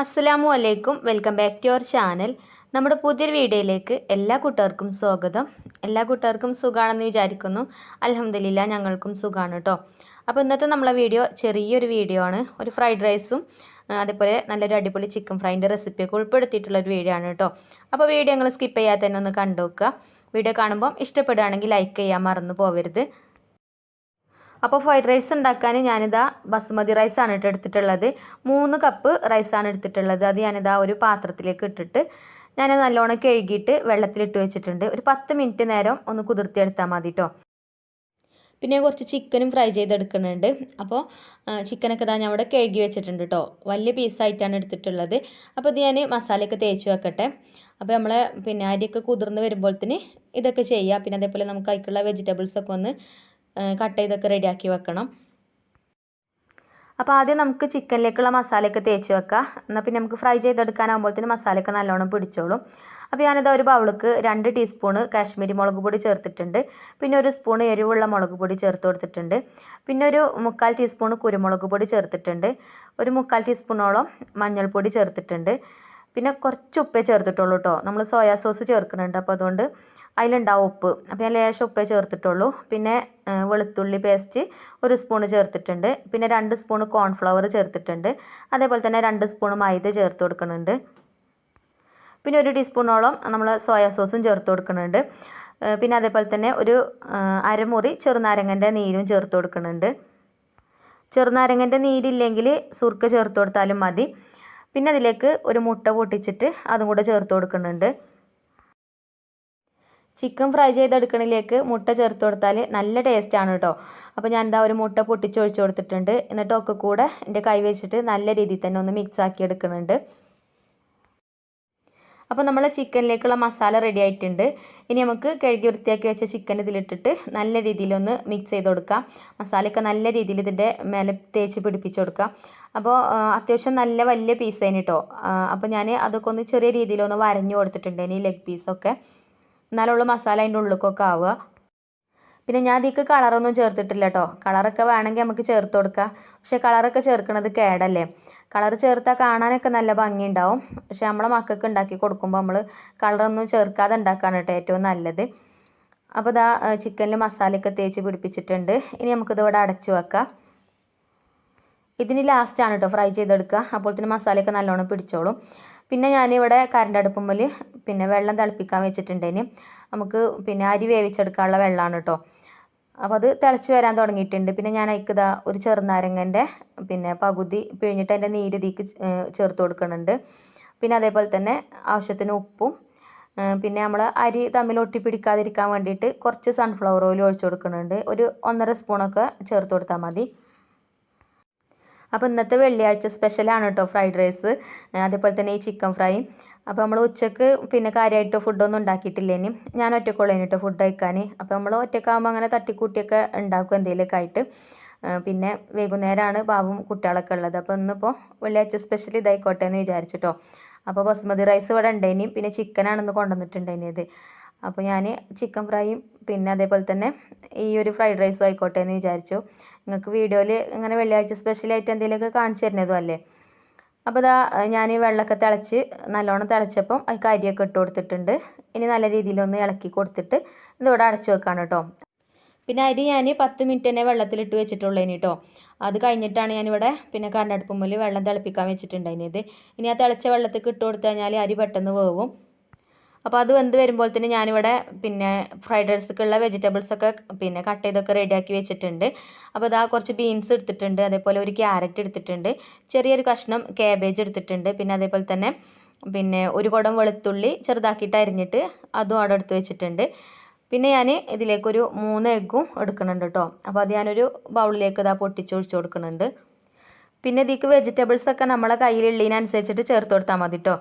അസ്സലാമു അലൈക്കും. Welcome back to our channel. നമ്മുടെ പുതിയൊരു വീഡിയോയിലേക്ക് എല്ലാ കൂട്ടുകാർക്കും സ്വാഗതം. എല്ലാ കൂട്ടുകാർക്കും സുഖമാണെന്ന് വിചാരിക്കുന്നു. അലഹമ്മദില്ല ഞങ്ങൾക്കും സുഖമാണ് കേട്ടോ അപ്പോൾ ഇന്നത്തെ നമ്മളെ വീഡിയോ ചെറിയൊരു വീഡിയോ ആണ്. ഒരു ഫ്രൈഡ് റൈസും അതേപോലെ നല്ലൊരു അടിപൊളി ചിക്കൻ ഫ്രൈന്റെ റെസിപ്പിയൊക്കെ ഉൾപ്പെടുത്തിയിട്ടുള്ള ഒരു വീഡിയോ ആണ് കേട്ടോ അപ്പോൾ വീഡിയോ നിങ്ങൾ സ്കിപ്പ് ചെയ്യാതെ തന്നെ ഒന്ന് കണ്ടു വീഡിയോ കാണുമ്പോൾ ഇഷ്ടപ്പെടുകയാണെങ്കിൽ ലൈക്ക് ചെയ്യാൻ മറന്നു പോകരുത് അപ്പോൾ ഫ്രൈഡ് റൈസ് ഉണ്ടാക്കാൻ ഞാനിതാ ബസുമതി റൈസാണ് കേട്ടോ എടുത്തിട്ടുള്ളത്. മൂന്ന് കപ്പ് റൈസാണ് എടുത്തിട്ടുള്ളത്. അത് ഞാനിതാ ഒരു പാത്രത്തിലേക്ക് ഇട്ടിട്ട് ഞാൻ നല്ലോണം കഴുകിയിട്ട് വെള്ളത്തിലിട്ട് വെച്ചിട്ടുണ്ട്. ഒരു പത്ത് മിനിറ്റ് നേരം ഒന്ന് കുതിർത്തിയെടുത്താൽ മതി കേട്ടോ പിന്നെ കുറച്ച് ചിക്കനും ഫ്രൈ ചെയ്തെടുക്കുന്നുണ്ട്. അപ്പോൾ ചിക്കനൊക്കെ ഇതാ ഞാൻ അവിടെ കഴുകി വെച്ചിട്ടുണ്ട് കേട്ടോ വലിയ പീസായിട്ടാണ് എടുത്തിട്ടുള്ളത്. അപ്പോൾ ഇത് ഞാൻ മസാലയൊക്കെ തേച്ച് വെക്കട്ടെ. അപ്പോൾ നമ്മളെ പിന്നെ അരിയൊക്കെ കുതിർന്ന് വരുമ്പോഴത്തേന് ഇതൊക്കെ ചെയ്യുക പിന്നെ അതേപോലെ നമുക്ക് അതിക്കുള്ള വെജിറ്റബിൾസൊക്കെ ഒന്ന് കട്ട് ചെയ്തൊക്കെ റെഡിയാക്കി വെക്കണം. അപ്പോൾ ആദ്യം നമുക്ക് ചിക്കനിലേക്കുള്ള മസാലയൊക്കെ തേച്ച് വെക്കാം. എന്നാൽ പിന്നെ നമുക്ക് ഫ്രൈ ചെയ്തെടുക്കാനാകുമ്പോഴത്തേന് മസാലയൊക്കെ നല്ലോണം പിടിച്ചോളും. അപ്പോൾ ഞാനിതാ ഒരു ബൗളിക്ക് രണ്ട് ടീസ്പൂണ് കാശ്മീരി മുളക് പൊടി ചേർത്തിട്ടുണ്ട്. പിന്നെ ഒരു സ്പൂൺ എരിവുള്ള മുളക് പൊടി ചേർത്ത് കൊടുത്തിട്ടുണ്ട്. പിന്നെ ഒരു മുക്കാൽ ടീസ്പൂൺ കുരുമുളക് പൊടി ചേർത്തിട്ടുണ്ട്. ഒരു മുക്കാൽ ടീസ്പൂണോളം മഞ്ഞൾപ്പൊടി ചേർത്തിട്ടുണ്ട്. പിന്നെ കുറച്ച് ഉപ്പേ ചേർത്തിട്ടുള്ളൂ കേട്ടോ നമ്മൾ സോയാ സോസ് ചേർക്കുന്നുണ്ട്. അപ്പോൾ അതുകൊണ്ട് അതിലുണ്ടാവും ഉപ്പ്. അപ്പോൾ ഞാൻ ലേശം ഉപ്പേ ചേർത്തിട്ടുള്ളൂ. പിന്നെ വെളുത്തുള്ളി പേസ്റ്റ് ഒരു സ്പൂൺ ചേർത്തിട്ടുണ്ട്. പിന്നെ രണ്ട് സ്പൂൺ കോൺഫ്ലവർ ചേർത്തിട്ടുണ്ട്. അതേപോലെ തന്നെ രണ്ട് സ്പൂൺ മൈദ ചേർത്ത് കൊടുക്കുന്നുണ്ട്. പിന്നെ ഒരു ടീസ്പൂണോളം നമ്മൾ സോയാ സോസും ചേർത്ത് കൊടുക്കുന്നുണ്ട്. പിന്നെ അതേപോലെ തന്നെ ഒരു അരമുറി ചെറുനാരങ്ങന്റെ നീരും ചേർത്ത് കൊടുക്കുന്നുണ്ട്. ചെറുനാരങ്ങന്റെ നീരില്ലെങ്കിൽ സുർക്ക ചേർത്ത് കൊടുത്താലും മതി. പിന്നെ അതിലേക്ക് ഒരു മുട്ട പൊട്ടിച്ചിട്ട് അതും കൂടെ ചേർത്ത് കൊടുക്കുന്നുണ്ട്. ചിക്കൻ ഫ്രൈ ചെയ്തെടുക്കണിലേക്ക് മുട്ട ചേർത്ത് കൊടുത്താൽ നല്ല ടേസ്റ്റാണ് കേട്ടോ അപ്പോൾ ഞാൻ എന്താ ഒരു മുട്ട പൊട്ടിച്ചൊഴിച്ച് കൊടുത്തിട്ടുണ്ട്. എന്നിട്ട് ഒക്കെ കൂടെ എന്റെ കൈ വെച്ചിട്ട് നല്ല രീതിയിൽ തന്നെ ഒന്ന് മിക്സ് ആക്കി എടുക്കുന്നുണ്ട്. അപ്പോൾ നമ്മൾ ചിക്കനിലേക്കുള്ള മസാല റെഡി ആയിട്ടുണ്ട്. ഇനി നമുക്ക് കഴുകി വൃത്തിയാക്കി വെച്ച ചിക്കൻ ഇതിലിട്ടിട്ട് നല്ല രീതിയിലൊന്ന് മിക്സ് ചെയ്ത് കൊടുക്കാം. മസാലയൊക്കെ നല്ല രീതിയിൽ ഇതിന്റെ മേലെ തേച്ച് പിടിപ്പിച്ച് കൊടുക്കാം. അപ്പോൾ അത്യാവശ്യം നല്ല വലിയ പീസ് കേട്ടോ അപ്പോൾ ഞാൻ അതൊക്കെ ഒന്ന് ചെറിയ രീതിയിലൊന്ന് വരഞ്ഞു കൊടുത്തിട്ടുണ്ട്. ഇനി ലെഗ് പീസൊക്കെ എന്നാലുള്ള മസാല അതിന്റെ ഉള്ളിലേക്കൊക്കെ ആവുക. പിന്നെ ഞാൻ അതിക്ക് കളറൊന്നും ചേർത്തിട്ടില്ല കേട്ടോ കളറൊക്കെ വേണമെങ്കിൽ നമുക്ക് ചേർത്ത് കൊടുക്കാം. പക്ഷേ കളറൊക്കെ ചേർക്കുന്നത് കേടല്ലേ? കളർ ചേർത്താൽ കാണാനൊക്കെ നല്ല ഭംഗിയുണ്ടാവും. പക്ഷേ നമ്മളെ മക്കൾക്ക് ഉണ്ടാക്കി കൊടുക്കുമ്പോൾ നമ്മൾ കളറൊന്നും ചേർക്കാതെ ഉണ്ടാക്കാണ് കേട്ടോ ഏറ്റവും നല്ലത്. അപ്പോൾ ഇതാ ചിക്കനിൽ മസാലയൊക്കെ തേച്ച് പിടിപ്പിച്ചിട്ടുണ്ട്. ഇനി നമുക്കിത് ഇവിടെ അടച്ചു വെക്കാം. ഇതിന് ലാസ്റ്റാണ് കേട്ടോ ഫ്രൈ ചെയ്തെടുക്കുക. അപ്പോൾ തന്നെ മസാലയൊക്കെ നല്ലോണം പിടിച്ചോളും. പിന്നെ ഞാനിവിടെ കറണ്ട് അടുപ്പുമ്മൽ പിന്നെ വെള്ളം തിളപ്പിക്കാൻ വെച്ചിട്ടുണ്ടേന് നമുക്ക് പിന്നെ അരി വേവിച്ചെടുക്കാനുള്ള വെള്ളമാണ് കേട്ടോ അപ്പോൾ അത് തിളച്ച് വരാൻ തുടങ്ങിയിട്ടുണ്ട്. പിന്നെ ഞാൻ അതിക്കിതാ ഒരു ചെറുനാരങ്ങന്റെ പിന്നെ പകുതി പിഴിഞ്ഞിട്ട് അതിന്റെ നീര് ഇതിക്ക് ചേർത്ത് കൊടുക്കുന്നുണ്ട് പിന്നെ അതേപോലെ തന്നെ ആവശ്യത്തിന് ഉപ്പും പിന്നെ നമ്മൾ അരി തമ്മിൽ ഒട്ടിപ്പിടിക്കാതിരിക്കാൻ വേണ്ടിയിട്ട് കുറച്ച് സൺഫ്ലവർ ഓയിൽ ഒഴിച്ചു കൊടുക്കുന്നുണ്ട് ഒരു ഒന്നര സ്പൂണൊക്കെ ചേർത്ത് കൊടുത്താൽ മതി. അപ്പോൾ ഇന്നത്തെ വെള്ളിയാഴ്ച സ്പെഷ്യലാണ് കേട്ടോ ഫ്രൈഡ് റൈസ് അതേപോലെ തന്നെ ഈ ചിക്കൻ ഫ്രൈ അപ്പോൾ നമ്മൾ ഉച്ചയ്ക്ക് പിന്നെ കാര്യമായിട്ട് ഫുഡൊന്നും ഉണ്ടാക്കിയിട്ടില്ലേനി ഞാൻ ഒറ്റക്കുള്ളതിന് കേട്ടോ ഫുഡ് കഴിക്കാൻ അപ്പോൾ നമ്മൾ ഒറ്റക്കാകുമ്പോൾ അങ്ങനെ തട്ടിക്കൂട്ടിയൊക്കെ ഉണ്ടാക്കും എന്തെങ്കിലുമൊക്കെ ആയിട്ട്. പിന്നെ വൈകുന്നേരമാണ് ബാബും കുട്ടികളൊക്കെ ഉള്ളത്. അപ്പോൾ ഇന്നിപ്പോൾ വെള്ളിയാഴ്ച സ്പെഷ്യൽ ഇതായിക്കോട്ടെ എന്ന് വിചാരിച്ചിട്ടോ അപ്പോൾ ബസ്മതി റൈസ് ഇവിടെ ഉണ്ടേനി. പിന്നെ ചിക്കനാണെന്ന് കൊണ്ടുവന്നിട്ടുണ്ടേനിയത് അപ്പോൾ ഞാൻ ചിക്കൻ ഫ്രൈയും പിന്നെ അതേപോലെ തന്നെ ഈ ഒരു ഫ്രൈഡ് റൈസും ആയിക്കോട്ടെ എന്ന് വിചാരിച്ചു. നിങ്ങൾക്ക് വീഡിയോയിൽ ഇങ്ങനെ വെള്ളിയാഴ്ച സ്പെഷ്യലായിട്ട് എന്തെങ്കിലുമൊക്കെ കാണിച്ചു തരുന്നതും അല്ലേ? അപ്പോൾ ഇതാ ഞാൻ ഈ വെള്ളമൊക്കെ തിളച്ച് നല്ലോണം തിളച്ചപ്പം അതിൽ കരിയൊക്കെ ഇട്ട് കൊടുത്തിട്ടുണ്ട്. ഇനി നല്ല രീതിയിലൊന്ന് ഇളക്കി കൊടുത്തിട്ട് ഇതിവിടെ അടച്ചു വെക്കാണ് കേട്ടോ. പിന്നെ അരി ഞാൻ പത്ത് മിനിറ്റ് തന്നെ വെള്ളത്തിലിട്ട് വെച്ചിട്ടുള്ളൂ ഇനി കേട്ടോ. അത് കഴിഞ്ഞിട്ടാണ് ഞാനിവിടെ പിന്നെ കരണ്ടടുപ്പുമ്പിൽ വെള്ളം തിളപ്പിക്കാൻ വെച്ചിട്ടുണ്ടായിരുന്നത്. ഇനി ആ തിളച്ച വെള്ളത്തിൽ ഇട്ട് കൊടുത്തു കഴിഞ്ഞാൽ അരി പെട്ടെന്ന് വേവും. അപ്പോൾ അത് വെന്ത് വരുമ്പോൾ തന്നെ ഞാനിവിടെ പിന്നെ ഫ്രൈഡ് റൈസൊക്കെയുള്ള വെജിറ്റബിൾസൊക്കെ പിന്നെ കട്ട് ചെയ്തൊക്കെ റെഡിയാക്കി വെച്ചിട്ടുണ്ട്. അപ്പോൾ ഇതാ കുറച്ച് ബീൻസ് എടുത്തിട്ടുണ്ട് അതേപോലെ ഒരു ക്യാരറ്റ് എടുത്തിട്ടുണ്ട് ചെറിയൊരു കഷ്ണം കാബേജ് എടുത്തിട്ടുണ്ട് പിന്നെ അതേപോലെ തന്നെ പിന്നെ ഒരു കുടം വെളുത്തുള്ളി ചെറുതാക്കിയിട്ട് അരിഞ്ഞിട്ട് അതും അവിടെ എടുത്ത് വെച്ചിട്ടുണ്ട്. പിന്നെ ഞാൻ ഇതിലേക്കൊരു മൂന്ന് എഗ്ഗും എടുക്കുന്നുണ്ട് കേട്ടോ അപ്പോൾ അത് ഞാനൊരു ബൗളിലേക്ക് ഇതാ പൊട്ടിച്ചൊഴിച്ച് കൊടുക്കുന്നുണ്ട്. പിന്നെ ഇതിക്ക് വെജിറ്റബിൾസ് ഒക്കെ നമ്മളെ കയ്യിലുള്ളതിനനുസരിച്ചിട്ട് ചേർത്ത് കൊടുത്താൽ മതി കേട്ടോ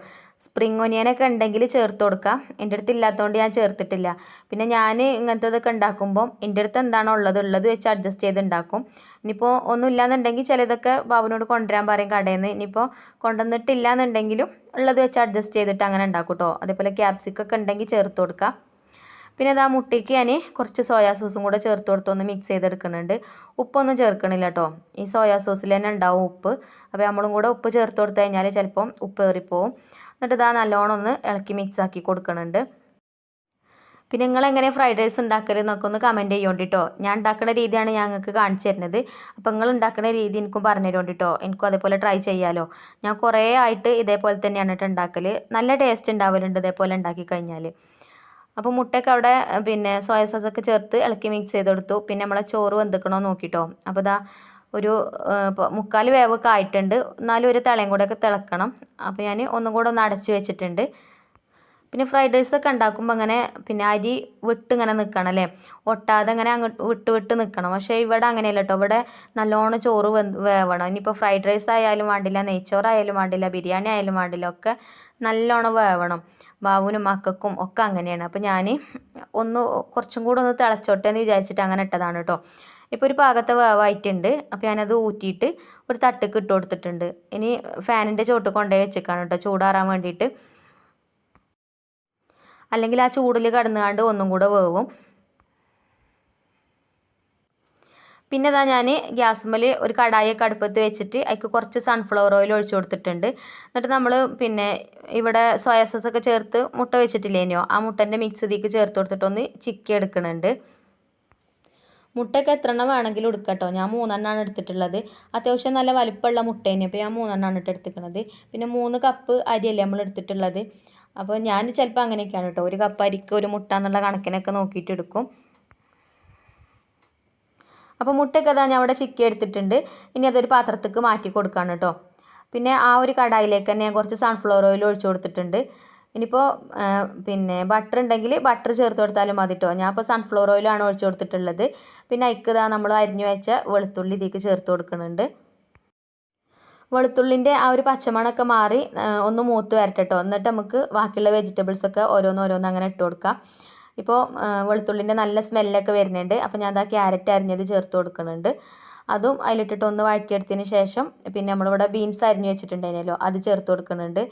സ്പ്രിങ് ഒനിയനൊക്കെ ഉണ്ടെങ്കിൽ ചേർത്ത് കൊടുക്കാം. എന്റെ അടുത്ത് ഇല്ലാത്തതുകൊണ്ട് ഞാൻ ചേർത്തിട്ടില്ല. പിന്നെ ഞാൻ ഇങ്ങനത്തതൊക്കെ ഉണ്ടാക്കുമ്പോൾ എന്റെ അടുത്ത് എന്താണോ ഉള്ളത് ഉള്ളത് വെച്ച് അഡ്ജസ്റ്റ് ചെയ്ത് ഉണ്ടാക്കും. ഇനിയിപ്പോൾ ഒന്നുമില്ലാന്നുണ്ടെങ്കിൽ ചിലതൊക്കെ ബാബുവിനോട് കൊണ്ടുവരാൻ പറയും കടയിൽ നിന്ന് ഇനിയിപ്പോൾ കൊണ്ടുവന്നിട്ടില്ല എന്നുണ്ടെങ്കിലും ഉള്ളത് വെച്ച് അഡ്ജസ്റ്റ് ചെയ്തിട്ട് അങ്ങനെ ഉണ്ടാക്കും കേട്ടോ അതേപോലെ ക്യാപ്സിക്കൊക്കെ ഉണ്ടെങ്കിൽ ചേർത്ത് കൊടുക്കാം. പിന്നെ ഇതാ മുട്ടയ്ക്ക് ഞാൻ കുറച്ച് സോയാ സോസും കൂടെ ചേർത്ത് കൊടുത്ത് ഒന്ന് മിക്സ് ചെയ്തെടുക്കുന്നുണ്ട്. ഉപ്പൊന്നും ചേർക്കണില്ല കേട്ടോ ഈ സോയാ സോസിൽ തന്നെ ഉണ്ടാവും ഉപ്പ്. അപ്പോൾ നമ്മളും കൂടെ ഉപ്പ് ചേർത്ത് കൊടുത്തു കഴിഞ്ഞാൽ ചിലപ്പം ഉപ്പ് ഏറിപ്പോവും എന്നിട്ട് ഇതാ നല്ലോണം ഒന്ന് ഇളക്കി മിക്സ് ആക്കി കൊടുക്കുന്നുണ്ട് പിന്നെ നിങ്ങൾ എങ്ങനെ ഫ്രൈഡ് റൈസ് ഉണ്ടാക്കരുത് എന്നൊക്കെ ഒന്ന് കമന്റ് ചെയ്യോണ്ടിട്ടോ. ഞാൻ ഉണ്ടാക്കുന്ന രീതിയാണ് ഞങ്ങൾക്ക് കാണിച്ചു തരുന്നത്. അപ്പോൾ നിങ്ങൾ ഉണ്ടാക്കുന്ന രീതി എനിക്കും പറഞ്ഞു തരുന്നുണ്ട് കേട്ടോ എനിക്കും അതേപോലെ ട്രൈ ചെയ്യാമല്ലോ ഞാൻ കുറേ ആയിട്ട് ഇതേപോലെ തന്നെയാണ് കേട്ടോ ഉണ്ടാക്കൽ നല്ല ടേസ്റ്റ് ഉണ്ടാവലുണ്ട് ഇതേപോലെ ഉണ്ടാക്കി കഴിഞ്ഞാൽ അപ്പോൾ മുട്ടയൊക്കെ അവിടെ പിന്നെ സോയ സോസൊക്കെ ചേർത്ത് ഇളക്കി മിക്സ് ചെയ്ത് കൊടുത്തു. പിന്നെ നമ്മളെ ചോറ് വെന്തിക്കണോ നോക്കിട്ടോ. അപ്പോൾ ഇതാ ഒരു മുക്കാൽ വേവൊക്കെ ആയിട്ടുണ്ട്. എന്നാലും ഒരു തിളയും കൂടെ ഒക്കെ തിളക്കണം. അപ്പോൾ ഞാൻ ഒന്നും കൂടെ ഒന്ന് അടച്ചു വെച്ചിട്ടുണ്ട്. പിന്നെ ഫ്രൈഡ് റൈസ് ഒക്കെ ഉണ്ടാക്കുമ്പോൾ അങ്ങനെ പിന്നെ അരി വിട്ട് ഇങ്ങനെ നിൽക്കണം അല്ലേ? ഒട്ടാതെ അങ്ങനെ അങ്ങോട്ട് വിട്ട് വിട്ട് നിൽക്കണം പക്ഷേ ഇവിടെ അങ്ങനെയല്ല കേട്ടോ ഇവിടെ നല്ലോണം ചോറ് വേവണം. ഇനിയിപ്പോൾ ഫ്രൈഡ് റൈസ് ആയാലും വേണ്ടില്ല നെയ്ച്ചോറായാലും വേണ്ടില്ല ബിരിയാണി ആയാലും വേണ്ടില്ല ഒക്കെ നല്ലോണം വേവണം. ബാബുവിനും മക്കൾക്കും ഒക്കെ അങ്ങനെയാണ്. അപ്പോൾ ഞാൻ ഒന്ന് കുറച്ചും കൂടെ ഒന്ന് തിളച്ചോട്ടെ എന്ന് വിചാരിച്ചിട്ട് അങ്ങനെ ഇട്ടതാണ് കേട്ടോ ഇപ്പോൾ ഒരു പാകത്തെ വേവായിട്ടുണ്ട്. അപ്പോൾ ഞാനത് ഊറ്റിയിട്ട് ഒരു തട്ടിക്ക് ഇട്ട് കൊടുത്തിട്ടുണ്ട്. ഇനി ഫാനിന്റെ ചോട്ട് കൊണ്ടുപോയി വെച്ചേക്കാണ് കേട്ടോ. ചൂടാറാൻ വേണ്ടിയിട്ട്. അല്ലെങ്കിൽ ആ ചൂടിൽ കടന്നുകാണ്ട് ഒന്നും കൂടെ വേവും. പിന്നെ ഇതാ ഞാൻ ഗ്യാസുമ്മൽ ഒരു കടായൊക്കെ അടുപ്പത്ത് വെച്ചിട്ട് അതിക്ക് കുറച്ച് സൺഫ്ലവർ ഓയിൽ ഒഴിച്ചു കൊടുത്തിട്ടുണ്ട്. എന്നിട്ട് നമ്മൾ പിന്നെ ഇവിടെ സോയാസസ് ഒക്കെ ചേർത്ത് മുട്ട വെച്ചിട്ടില്ലേനോ ആ മുട്ടന്റെ മിക്സ് ഇതിലേക്ക് ചേർത്ത് കൊടുത്തിട്ടൊന്ന് ചിക്കി എടുക്കുന്നുണ്ട് മുട്ടയൊക്കെ എത്ര എണ്ണം വേണമെങ്കിലും എടുക്കാം കേട്ടോ ഞാൻ മൂന്നെണ്ണമാണ് എടുത്തിട്ടുള്ളത്. അത്യാവശ്യം നല്ല വലിപ്പമുള്ള മുട്ടേനെ അപ്പോൾ ഞാൻ മൂന്നെണ്ണമാണ് ഇട്ട് എടുത്തിരിക്കുന്നത് പിന്നെ മൂന്ന് കപ്പ് അരിയല്ലേ നമ്മൾ എടുത്തിട്ടുള്ളത്. അപ്പോൾ ഞാൻ ചിലപ്പോൾ അങ്ങനെയൊക്കെയാണ് കേട്ടോ. ഒരു കപ്പ് അരിക്ക് ഒരു മുട്ട എന്നുള്ള കണക്കിനൊക്കെ നോക്കിയിട്ട് എടുക്കും. അപ്പോൾ മുട്ടയൊക്കെ അതാ ഞാൻ അവിടെ ചിക്കി എടുത്തിട്ടുണ്ട്. ഇനി അതൊരു പാത്രത്തേക്ക് മാറ്റി കൊടുക്കുകയാണ് കേട്ടോ. പിന്നെ ആ ഒരു കടായിലേക്ക് തന്നെ ഞാൻ കുറച്ച് സൺഫ്ലവർ ഓയിൽ ഒഴിച്ചു കൊടുത്തിട്ടുണ്ട്. ഇനിയിപ്പോൾ പിന്നെ ബട്ടർ ഉണ്ടെങ്കിൽ ബട്ടർ ചേർത്ത് കൊടുത്താലും മതി കേട്ടോ ഞാൻ ഇപ്പോൾ സൺഫ്ലവർ ഓയിലാണ് ഒഴിച്ച് കൊടുത്തിട്ടുള്ളത്. പിന്നെ അതിക്ക് ഇതാ നമ്മൾ അരിഞ്ഞു വെച്ച വെളുത്തുള്ളി ഇതിലേക്ക് ചേർത്ത് കൊടുക്കുന്നുണ്ട്. വെളുത്തുള്ളിന്റെ ആ ഒരു പച്ചമണമൊക്കെ മാറി ഒന്ന് മൂത്ത് വരട്ടെ കേട്ടോ എന്നിട്ട് നമുക്ക് ബാക്കിയുള്ള വെജിറ്റബിൾസൊക്കെ ഓരോന്ന് ഓരോന്ന് അങ്ങനെ ഇട്ട് കൊടുക്കാം. ഇപ്പോൾ വെളുത്തുള്ളിന്റെ നല്ല സ്മെല്ലൊക്കെ വരുന്നുണ്ട്. അപ്പോൾ ഞാൻ അതാ ക്യാരറ്റ് അരിഞ്ഞത് ചേർത്ത് കൊടുക്കുന്നുണ്ട്. അതും അതിലിട്ടിട്ട് ഒന്ന് വഴറ്റിയെടുത്തതിന് ശേഷം പിന്നെ നമ്മളിവിടെ ബീൻസ് അരിഞ്ഞു വെച്ചിട്ടുണ്ടായിരുന്നല്ലോ അത് ചേർത്ത് കൊടുക്കുന്നുണ്ട്.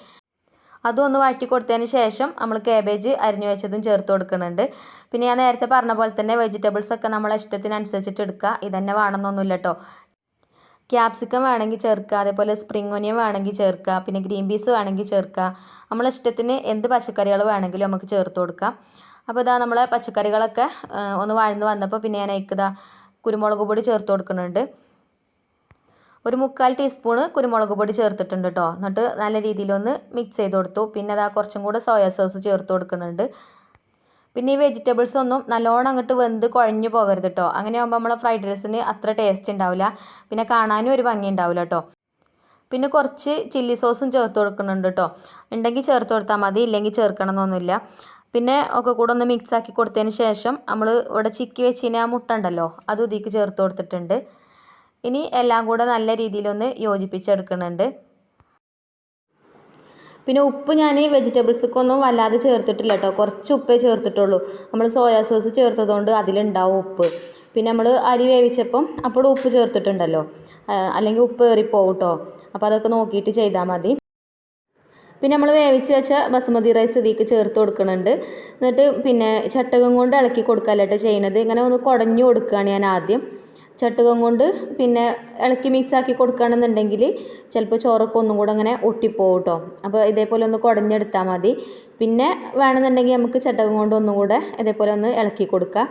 അതും ഒന്ന് വഴറ്റി കൊടുത്തതിന് ശേഷം നമ്മൾ കാബേജ് അരിഞ്ഞു വെച്ചതും ചേർത്ത് കൊടുക്കുന്നുണ്ട്. പിന്നെ ഞാൻ നേരത്തെ പറഞ്ഞ പോലെ തന്നെ വെജിറ്റബിൾസ് ഒക്കെ നമ്മളെ ഇഷ്ടത്തിനനുസരിച്ചിട്ട് എടുക്കുക. ഇതന്നെ വേണമെന്നൊന്നുമില്ല കേട്ടോ. ക്യാപ്സിക്കം വേണമെങ്കിൽ ചേർക്കുക അതേപോലെ സ്പ്രിംഗ് ഒനിയൻ വേണമെങ്കിൽ ചേർക്കുക പിന്നെ ഗ്രീൻ പീസ് വേണമെങ്കിൽ ചേർക്കുക. നമ്മളെ ഇഷ്ടത്തിന് എന്ത് പച്ചക്കറികൾ വേണമെങ്കിലും നമുക്ക് ചേർത്ത് കൊടുക്കാം. അപ്പോൾ ഇതാ നമ്മളെ പച്ചക്കറികളൊക്കെ ഒന്ന് വഴന്ന് വന്നപ്പോൾ പിന്നെ ഞാൻ അതിക്ക് കുരുമുളക് പൊടി ചേർത്ത് കൊടുക്കുന്നുണ്ട്. ഒരു മുക്കാൽ ടീസ്പൂണ് കുരുമുളക് പൊടി ചേർത്തിട്ടുണ്ട് കേട്ടോ എന്നിട്ട് നല്ല രീതിയിലൊന്ന് മിക്സ് ചെയ്ത് കൊടുത്തു. പിന്നെ അതാ കുറച്ചും കൂടെ സോയാ സോസ് ചേർത്ത് കൊടുക്കുന്നുണ്ട്. പിന്നെ ഈ വെജിറ്റബിൾസ് ഒന്നും നല്ലോണം അങ്ങോട്ട് വെന്ത് കുഴഞ്ഞു പോകരുത് കേട്ടോ അങ്ങനെ ആകുമ്പോൾ നമ്മളെ ഫ്രൈഡ് റൈസിന് അത്ര ടേസ്റ്റ് ഉണ്ടാവില്ല പിന്നെ കാണാനും ഒരു ഭംഗി ഉണ്ടാവില്ല കേട്ടോ പിന്നെ കുറച്ച് ചില്ലി സോസും ചേർത്ത് കൊടുക്കുന്നുണ്ട് കേട്ടോ ഉണ്ടെങ്കിൽ ചേർത്ത് കൊടുത്താൽ മതി ഇല്ലെങ്കിൽ ചേർക്കണമെന്നൊന്നുമില്ല പിന്നെ ഒക്കെ കൂടെ ഒന്ന് മിക്സ് ആക്കി കൊടുത്തതിന് ശേഷം നമ്മൾ ഇവിടെ ചിക്കി വെച്ചിന് ആ മുട്ട ഉണ്ടല്ലോ അത് ഇതിലേക്ക് ചേർത്ത് കൊടുത്തിട്ടുണ്ട്. ഇനി എല്ലാം കൂടെ നല്ല രീതിയിലൊന്ന് യോജിപ്പിച്ചെടുക്കുന്നുണ്ട്. പിന്നെ ഉപ്പ് ഞാൻ ഈ വെജിറ്റബിൾസൊക്കൊന്നും വല്ലാതെ ചേർത്തിട്ടില്ല കേട്ടോ കുറച്ച് ഉപ്പേ ചേർത്തിട്ടുള്ളൂ. നമ്മൾ സോയാ സോസ് ചേർത്തതുകൊണ്ട് അതിലുണ്ടാവും ഉപ്പ്. പിന്നെ നമ്മൾ അരി വേവിച്ചപ്പം അപ്പോഴും ഉപ്പ് ചേർത്തിട്ടുണ്ടല്ലോ. അല്ലെങ്കിൽ ഉപ്പ് ഏറിപ്പോവും കേട്ടോ അപ്പോൾ അതൊക്കെ നോക്കിയിട്ട് ചെയ്താൽ മതി. പിന്നെ നമ്മൾ വേവിച്ച് വെച്ച ബസുമതി റൈസ് ഇതിലേക്ക് ചേർത്ത് കൊടുക്കുന്നുണ്ട്. എന്നിട്ട് പിന്നെ ചട്ടകം കൊണ്ട് ഇളക്കി കൊടുക്കാനായിട്ട് ചെയ്യണത്. ഇങ്ങനെ ഒന്ന് കുടഞ്ഞു കൊടുക്കുകയാണ് ഞാൻ ആദ്യം. ചട്ടുകം കൊണ്ട് പിന്നെ ഇളക്കി മിക്സ് ആക്കി കൊടുക്കുകയാണെന്നുണ്ടെങ്കിൽ ചിലപ്പോൾ ചോറൊക്കെ ഒന്നും കൂടെ അങ്ങനെ ഒട്ടിപ്പോവും കേട്ടോ അപ്പോൾ ഇതേപോലെ ഒന്ന് കുടഞ്ഞെടുത്താൽ മതി. പിന്നെ വേണമെന്നുണ്ടെങ്കിൽ നമുക്ക് ചട്ടകം കൊണ്ട് ഒന്നും കൂടെ ഇതേപോലെ ഒന്ന് ഇളക്കി കൊടുക്കാം.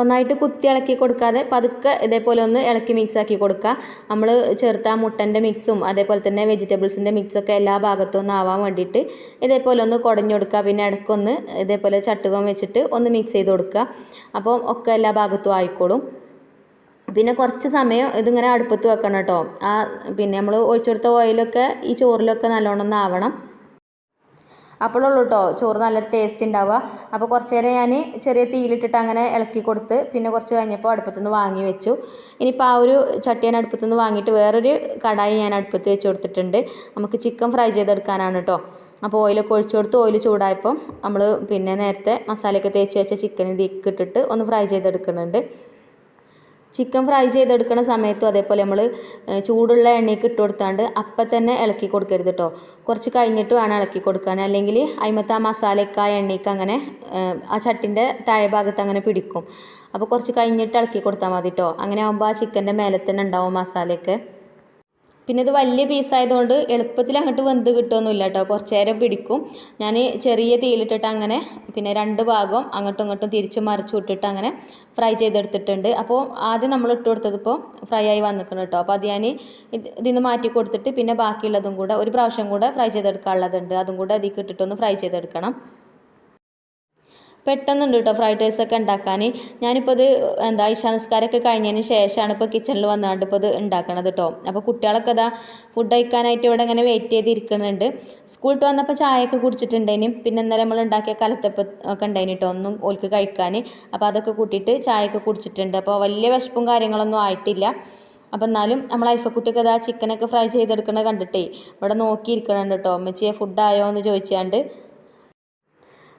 ഒന്നായിട്ട് കുത്തി ഇളക്കി കൊടുക്കാതെ പതുക്കെ ഇതേപോലെ ഒന്ന് ഇളക്കി മിക്സ് ആക്കി കൊടുക്കുക. നമ്മൾ ചേർത്ത മുട്ടന്റെ മിക്സും അതേപോലെ തന്നെ വെജിറ്റബിൾസിന്റെ മിക്സൊക്കെ എല്ലാ ഭാഗത്തും ഒന്ന് ആവാൻ വേണ്ടിയിട്ട് ഇതേപോലെ ഒന്ന് കുടഞ്ഞു കൊടുക്കുക. പിന്നെ ഇടയ്ക്കൊന്ന് ഇതേപോലെ ചട്ടുകം വെച്ചിട്ട് ഒന്ന് മിക്സ് ചെയ്ത് കൊടുക്കുക. അപ്പോൾ ഒക്കെ എല്ലാ ഭാഗത്തും ആയിക്കോളും. പിന്നെ കുറച്ച് സമയം ഇതിങ്ങനെ അടുപ്പത്ത് വെക്കണം കേട്ടോ. ആ പിന്നെ നമ്മൾ ഒഴിച്ചു കൊടുത്ത ഓയിലൊക്കെ ഈ ചോറിലൊക്കെ നല്ലോണം ഒന്ന് ആവണം. അപ്പോഴുള്ളൂ കേട്ടോ ചോറ് നല്ല ടേസ്റ്റ് ഉണ്ടാവുക അപ്പോൾ കുറച്ച് നേരം ഞാൻ ചെറിയ തീയിലിട്ടിട്ട് അങ്ങനെ ഇളക്കി കൊടുത്ത് പിന്നെ കുറച്ച് കഴിഞ്ഞപ്പോൾ അടുപ്പത്തുനിന്ന് വാങ്ങി വെച്ചു. ഇനിയിപ്പോൾ ആ ഒരു ചട്ടി ഞാൻ അടുപ്പത്തുനിന്ന് വാങ്ങിയിട്ട് വേറൊരു കടായി ഞാൻ അടുപ്പത്ത് വെച്ച് കൊടുത്തിട്ടുണ്ട്. നമുക്ക് ചിക്കൻ ഫ്രൈ ചെയ്തെടുക്കാനാണ് കേട്ടോ അപ്പോൾ ഓയിലൊക്കെ ഒഴിച്ചു കൊടുത്ത് ഓയിൽ ചൂടായപ്പം നമ്മൾ പിന്നെ നേരത്തെ മസാലയൊക്കെ തേച്ച് വെച്ച ചിക്കൻ ഇതിക്കിട്ടിട്ട് ഒന്ന് ഫ്രൈ ചെയ്തെടുക്കുന്നുണ്ട്. ചിക്കൻ ഫ്രൈ ചെയ്തെടുക്കുന്ന സമയത്തും അതേപോലെ നമ്മൾ ചൂടുള്ള എണ്ണയ്ക്ക് ഇട്ട് കൊടുത്താണ്ട് അപ്പം തന്നെ ഇളക്കി കൊടുക്കരുത് കേട്ടോ കുറച്ച് കഴിഞ്ഞിട്ട് വേണം ഇളക്കി കൊടുക്കാൻ. അല്ലെങ്കിൽ അതിമത്ത് ആ മസാലയ്ക്ക് ആ എണ്ണയ്ക്ക് അങ്ങനെ ആ ചട്ടിന്റെ താഴെ ഭാഗത്ത് അങ്ങനെ പിടിക്കും. അപ്പോൾ കുറച്ച് കഴിഞ്ഞിട്ട് ഇളക്കി കൊടുത്താൽ മതി കേട്ടോ അങ്ങനെ ആകുമ്പോൾ ആ ചിക്കന്റെ മേലെ തന്നെ ഉണ്ടാവും മസാലയൊക്കെ. പിന്നെ ഇത് വലിയ പീസായതുകൊണ്ട് എളുപ്പത്തിൽ അങ്ങോട്ട് വെന്ത് കിട്ടുമൊന്നുമില്ല കേട്ടോ കുറച്ച് നേരം പിടിക്കും. ഞാൻ ചെറിയ തീയിലിട്ടിട്ട് അങ്ങനെ പിന്നെ രണ്ട് ഭാഗം അങ്ങോട്ടും ഇങ്ങോട്ടും തിരിച്ചും മറിച്ചും ഇട്ടിട്ട് അങ്ങനെ ഫ്രൈ ചെയ്തെടുത്തിട്ടുണ്ട്. അപ്പോൾ ആദ്യം നമ്മൾ ഇട്ട് കൊടുത്തത് ഇപ്പോൾ ഫ്രൈ ആയി വന്നിക്കണം കേട്ടോ. അപ്പോൾ അത് ഞാൻ ഇത് ഇതിൽ മാറ്റി കൊടുത്തിട്ട് പിന്നെ ബാക്കിയുള്ളതും കൂടെ ഒരു പ്രാവശ്യം കൂടെ ഫ്രൈ ചെയ്തെടുക്കാനുള്ളതുണ്ട്. അതും കൂടെ അതിൽ ഇട്ടിട്ടൊന്ന് ഫ്രൈ ചെയ്തെടുക്കണം. പെട്ടെന്നുണ്ട് കേട്ടോ ഫ്രൈഡ് റൈസ് ഒക്കെ ഉണ്ടാക്കാൻ ഞാനിപ്പോൾ ഇത് എന്താ ഇഷാനസ്കാരമൊക്കെ കഴിഞ്ഞതിന് ശേഷമാണ് ഇപ്പോൾ കിച്ചണിൽ വന്നുകൊണ്ട് ഇപ്പോൾ ഇത് ഉണ്ടാക്കണത് കേട്ടോ അപ്പോൾ കുട്ടികളൊക്കെ ഇതാ ഫുഡ് കഴിക്കാനായിട്ട് ഇവിടെ ഇങ്ങനെ വെയിറ്റ് ചെയ്തിരിക്കുന്നുണ്ട് സ്കൂളിൽ വന്നപ്പോൾ ചായയൊക്കെ കുടിച്ചിട്ടുണ്ടേനും പിന്നെ ഇന്നലെ നമ്മൾ ഉണ്ടാക്കിയ കലത്തപ്പം ഒക്കെ ഉണ്ടായിന് കേട്ടോ ഒന്നും ഓൽക്ക് കഴിക്കാൻ അപ്പോൾ അതൊക്കെ കൂട്ടിയിട്ട് ചായയൊക്കെ കുടിച്ചിട്ടുണ്ട്. അപ്പോൾ വലിയ വിശപ്പും കാര്യങ്ങളൊന്നും ആയിട്ടില്ല. അപ്പം എന്നാലും നമ്മൾ ഐഫക്കുട്ടിയൊക്കെ അതാ ചിക്കനൊക്കെ ഫ്രൈ ചെയ്തെടുക്കണത് കണ്ടിട്ടേ ഇവിടെ നോക്കിയിരിക്കണുണ്ട് കേട്ടോ അമ്മച്ചിയെ ഫുഡായോ എന്ന് ചോദിച്ചാണ്ട്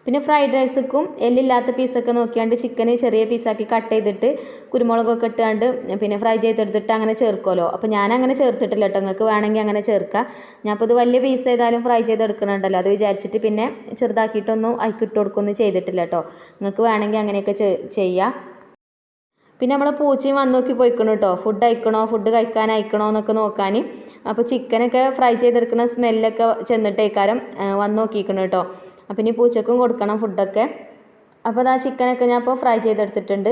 പിന്നെ ഫ്രൈഡ് റൈസക്കും എല്ലില്ലാത്ത പീസൊക്കെ നോക്കിയാണ്ട് ചിക്കന് ചെറിയ പീസാക്കി കട്ട് ചെയ്തിട്ട് കുരുമുളകൊക്കെ ഇട്ടാണ്ട് പിന്നെ ഫ്രൈ ചെയ്തെടുത്തിട്ട് അങ്ങനെ ചേർക്കുമല്ലോ അപ്പോൾ ഞാൻ അങ്ങനെ ചേർത്തിട്ടില്ല കേട്ടോ നിങ്ങൾക്ക് വേണമെങ്കിൽ അങ്ങനെ ചേർക്കാം. ഞാൻ ഇപ്പോൾ ഇത് വലിയ പീസ് ചെയ്താലും ഫ്രൈ ചെയ്തെടുക്കണുണ്ടല്ലോ. അത് വിചാരിച്ചിട്ട് പിന്നെ ചെറുതാക്കിയിട്ടൊന്നും അതിക്കിട്ട് കൊടുക്കൊന്നും ചെയ്തിട്ടില്ല കേട്ടോ നിങ്ങൾക്ക് വേണമെങ്കിൽ അങ്ങനെയൊക്കെ ചെയ്യാം. പിന്നെ നമ്മൾ പൂച്ചയും വന്ന് നോക്കി പോയിക്കണം കേട്ടോ ഫുഡ് അയക്കണോ? ഫുഡ് കഴിക്കാൻ അയക്കണോ എന്നൊക്കെ നോക്കാൻ അപ്പോൾ ചിക്കനൊക്കെ ഫ്രൈ ചെയ്തെടുക്കുന്ന സ്മെല്ലൊക്കെ ചെന്നിട്ടേക്കാരം വന്ന് നോക്കിക്കണം കേട്ടോ അപ്പം ഇനി പൂച്ചക്കും കൊടുക്കണം ഫുഡൊക്കെ അപ്പോൾ ആ ചിക്കനൊക്കെ ഞാൻ ഇപ്പോൾ ഫ്രൈ ചെയ്തെടുത്തിട്ടുണ്ട്.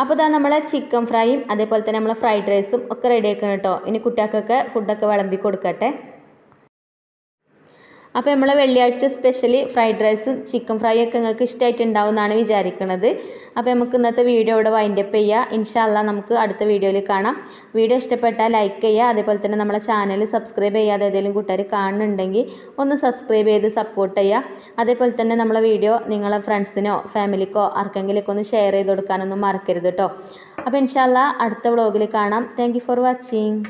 അപ്പോൾ ഇതാ നമ്മളെ ചിക്കൻ ഫ്രൈയും അതേപോലെ തന്നെ നമ്മളെ ഫ്രൈഡ് റൈസും ഒക്കെ റെഡി ആക്കണം കേട്ടോ ഇനി കുട്ടികൾക്കൊക്കെ ഫുഡൊക്കെ വിളമ്പി കൊടുക്കട്ടെ. അപ്പോൾ നമ്മളെ വെള്ളിയാഴ്ച സ്പെഷ്യലി ഫ്രൈഡ് റൈസും ചിക്കൻ ഫ്രൈ ഒക്കെ നിങ്ങൾക്ക് ഇഷ്ടമായിട്ടുണ്ടാവും എന്നാണ് വിചാരിക്കുന്നത് അപ്പോൾ നമുക്ക് ഇന്നത്തെ വീഡിയോ ഇവിടെ വൈൻഡപ്പ് ചെയ്യുക ഇൻഷാല്ല നമുക്ക് അടുത്ത വീഡിയോയിൽ കാണാം. വീഡിയോ ഇഷ്ടപ്പെട്ടാൽ ലൈക്ക് ചെയ്യുക. അതേപോലെ തന്നെ നമ്മളെ ചാനൽ സബ്സ്ക്രൈബ് ചെയ്യാതെ ഏതെങ്കിലും കൂട്ടുകാർ കാണുന്നുണ്ടെങ്കിൽ ഒന്ന് സബ്സ്ക്രൈബ് ചെയ്ത് സപ്പോർട്ട് ചെയ്യുക. അതേപോലെ തന്നെ നമ്മളെ വീഡിയോ നിങ്ങളെ ഫ്രണ്ട്സിനോ ഫാമിലിക്കോ ആർക്കെങ്കിലുമൊക്കെ ഒന്ന് ഷെയർ ചെയ്ത് കൊടുക്കാനൊന്നും മറക്കരുത് കേട്ടോ അപ്പോൾ ഇൻഷാല്ല അടുത്ത വ്ളോഗിൽ കാണാം. Thank for watching